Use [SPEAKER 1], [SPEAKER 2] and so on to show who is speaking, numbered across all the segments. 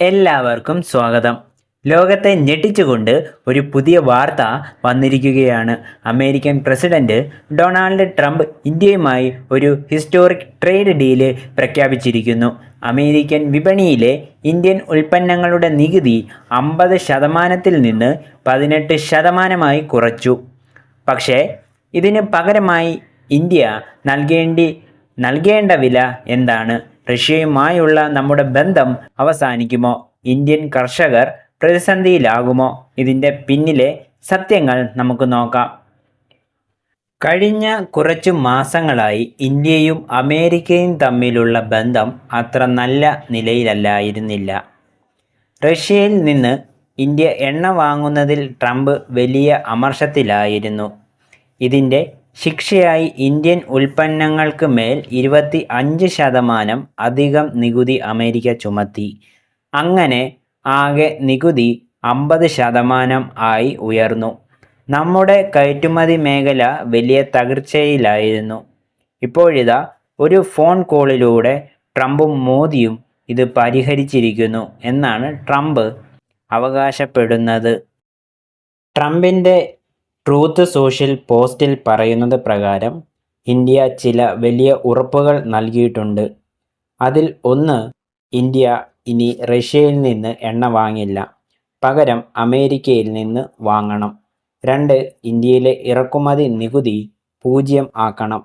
[SPEAKER 1] എല്ലാവർക്കും സ്വാഗതം. ലോകത്തെ ഞെട്ടിച്ചുകൊണ്ട് ഒരു പുതിയ വാർത്ത വന്നിരിക്കുകയാണ്. അമേരിക്കൻ പ്രസിഡന്റ് ഡൊണാൾഡ് ട്രംപ് ഇന്ത്യയുമായി ഒരു ഹിസ്റ്റോറിക് ട്രേഡ് ഡീൽ പ്രഖ്യാപിച്ചിരിക്കുന്നു. അമേരിക്കൻ വിപണിയിലെ ഇന്ത്യൻ ഉൽപ്പന്നങ്ങളുടെ നികുതി അമ്പത് ശതമാനത്തിൽ നിന്ന് പതിനെട്ട് ശതമാനമായി കുറച്ചു. പക്ഷേ ഇതിന് പകരമായി ഇന്ത്യ നൽകേണ്ടി നൽകേണ്ട വില എന്താണ്? റഷ്യയുമായുള്ള നമ്മുടെ ബന്ധം അവസാനിക്കുമോ? ഇന്ത്യൻ കർഷകർ പ്രതിസന്ധിയിലാകുമോ? ഇതിന്റെ പിന്നിലെ സത്യങ്ങൾ നമുക്ക് നോക്കാം. കഴിഞ്ഞ കുറച്ച് മാസങ്ങളായി ഇന്ത്യയും അമേരിക്കയും തമ്മിലുള്ള ബന്ധം അത്ര നല്ല നിലയിലല്ലായിരുന്നില്ല. റഷ്യയിൽ നിന്ന് ഇന്ത്യ എണ്ണ വാങ്ങുന്നതിൽ ട്രംപ് വലിയ അമർഷത്തിലായിരുന്നു. ഇതിന്റെ ശിക്ഷയായി ഇന്ത്യൻ ഉൽപ്പന്നങ്ങൾക്ക് മേൽ ഇരുപത്തി അഞ്ച് ശതമാനം അധികം നികുതി അമേരിക്ക ചുമത്തി. അങ്ങനെ ആകെ നികുതി അമ്പത് ശതമാനം ആയി ഉയർന്നു. നമ്മുടെ കയറ്റുമതി മേഖല വലിയ തകർച്ചയിലായിരുന്നു. ഇപ്പോഴിതാ ഒരു ഫോൺ കോളിലൂടെ ട്രംപും മോദിയും ഇത് പരിഹരിച്ചിരിക്കുന്നു എന്നാണ് ട്രംപ് അവകാശപ്പെടുന്നത്. ട്രംപിന്റെ ട്രൂത്ത് സോഷ്യൽ പോസ്റ്റിൽ പറയുന്നത് പ്രകാരം ഇന്ത്യ ചില വലിയ ഉറപ്പുകൾ നൽകിയിട്ടുണ്ട്. അതിൽ ഒന്ന് ഇന്ത്യ ഇനി റഷ്യയിൽ നിന്ന് എണ്ണ വാങ്ങില്ല. പകരം അമേരിക്കയിൽ നിന്ന് വാങ്ങണം. രണ്ട് ഇന്ത്യയിലെ ഇറക്കുമതി നികുതി പൂജ്യം ആക്കണം.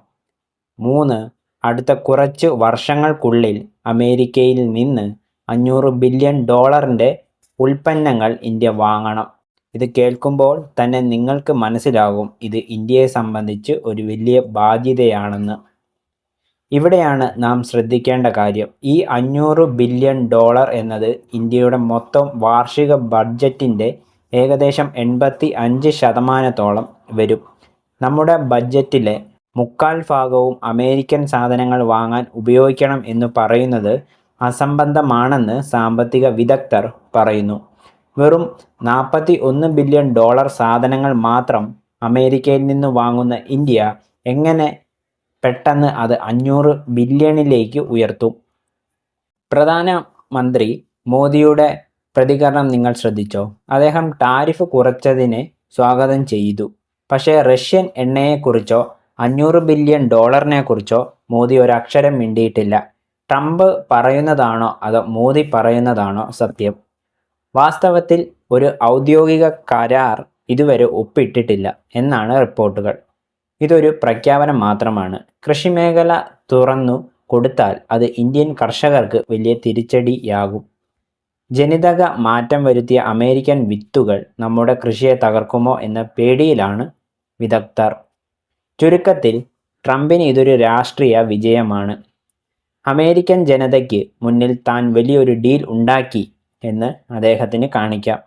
[SPEAKER 1] മൂന്ന് അടുത്ത കുറച്ച് വർഷങ്ങൾക്കുള്ളിൽ അമേരിക്കയിൽ നിന്ന് അഞ്ഞൂറ് ബില്യൺ ഡോളറിന്റെ ഉൽപ്പന്നങ്ങൾ ഇന്ത്യ വാങ്ങണം. ഇത് കേൾക്കുമ്പോൾ തന്നെ നിങ്ങൾക്ക് മനസ്സിലാകും ഇത് ഇന്ത്യയെ സംബന്ധിച്ച് ഒരു വലിയ ബാധ്യതയാണെന്ന്. ഇവിടെയാണ് നാം ശ്രദ്ധിക്കേണ്ട കാര്യം. ഈ അഞ്ഞൂറ് ബില്യൺ ഡോളർ എന്നത് ഇന്ത്യയുടെ മൊത്തം വാർഷിക ബഡ്ജറ്റിന്റെ ഏകദേശം എൺപത്തി അഞ്ച് ശതമാനത്തോളം വരും. നമ്മുടെ ബഡ്ജറ്റിലെ മുക്കാൽ ഭാഗവും അമേരിക്കൻ സാധനങ്ങൾ വാങ്ങാൻ ഉപയോഗിക്കണം എന്ന് പറയുന്നത് അസംബന്ധമാണെന്ന് സാമ്പത്തിക വിദഗ്ധർ പറയുന്നു. വെറും നാൽപ്പത്തി ഒന്ന് ബില്യൺ ഡോളർ സാധനങ്ങൾ മാത്രം അമേരിക്കയിൽ നിന്ന് വാങ്ങുന്ന ഇന്ത്യ എങ്ങനെ പെട്ടെന്ന് അത് അഞ്ഞൂറ് ബില്യണിലേക്ക് ഉയർത്തും? പ്രധാനമന്ത്രി മോദിയുടെ പ്രതികരണം നിങ്ങൾ ശ്രദ്ധിച്ചോ? അദ്ദേഹം ടാരിഫ് കുറച്ചതിനെ സ്വാഗതം ചെയ്തു. പക്ഷേ റഷ്യൻ എണ്ണയെക്കുറിച്ചോ അഞ്ഞൂറ് ബില്യൺ ഡോളറിനെ കുറിച്ചോ മോദി ഒരക്ഷരം മിണ്ടിയിട്ടില്ല. ട്രംപ് പറയുന്നതാണോ അതോ മോദി പറയുന്നതാണോ സത്യം? വാസ്തവത്തിൽ ഒരു ഔദ്യോഗിക കരാർ ഇതുവരെ ഒപ്പിട്ടിട്ടില്ല എന്നാണ് റിപ്പോർട്ടുകൾ. ഇതൊരു പ്രഖ്യാപനം മാത്രമാണ്. കൃഷിമേഖല തുറന്നു കൊടുത്താൽ അത് ഇന്ത്യൻ കർഷകർക്ക് വലിയ തിരിച്ചടിയാകും. ജനിതക മാറ്റം വരുത്തിയ അമേരിക്കൻ വിത്തുകൾ നമ്മുടെ കൃഷിയെ തകർക്കുമോ എന്ന പേടിയിലാണ് വിദഗ്ധർ. ചുരുക്കത്തിൽ ട്രംപിന് ഇതൊരു രാഷ്ട്രീയ വിജയമാണ്. അമേരിക്കൻ ജനതയ്ക്ക് മുന്നിൽ താൻ വലിയൊരു ഡീൽ ഉണ്ടാക്കി എന്ന് അദ്ദേഹത്തിന് കാണിക്കാം.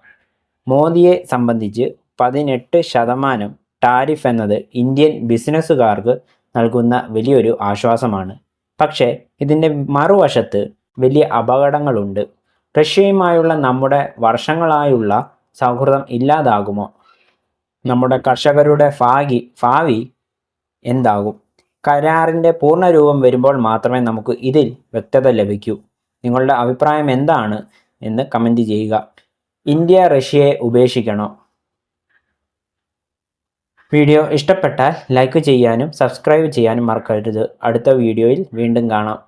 [SPEAKER 1] മോദിയെ സംബന്ധിച്ച് പതിനെട്ട് ശതമാനം ടാരിഫ് എന്നത് ഇന്ത്യൻ ബിസിനസ്സുകാർക്ക് നൽകുന്ന വലിയൊരു ആശ്വാസമാണ്. പക്ഷേ ഇതിന്റെ മറുവശത്ത് വലിയ അപകടങ്ങളുണ്ട്. റഷ്യയുമായുള്ള നമ്മുടെ വർഷങ്ങളായുള്ള സൗഹൃദം ഇല്ലാതാകുമോ? നമ്മുടെ കർഷകരുടെ ഭാഗി ഭാവി എന്താകും? കരാറിന്റെ പൂർണരൂപം വരുമ്പോൾ മാത്രമേ നമുക്ക് ഇതിൽ വ്യക്തത ലഭിക്കൂ. നിങ്ങളുടെ അഭിപ്രായം എന്താണ്? എന്ന് കമന്റ് ചെയ്യുക. ഇന്ത്യ റഷ്യയെ ഉപേക്ഷിക്കണോ. വീഡിയോ ഇഷ്ടപ്പെട്ടാൽ ലൈക്ക് ചെയ്യാനും സബ്സ്ക്രൈബ് ചെയ്യാനും മറക്കരുത്. അടുത്ത വീഡിയോയിൽ വീണ്ടും കാണാം.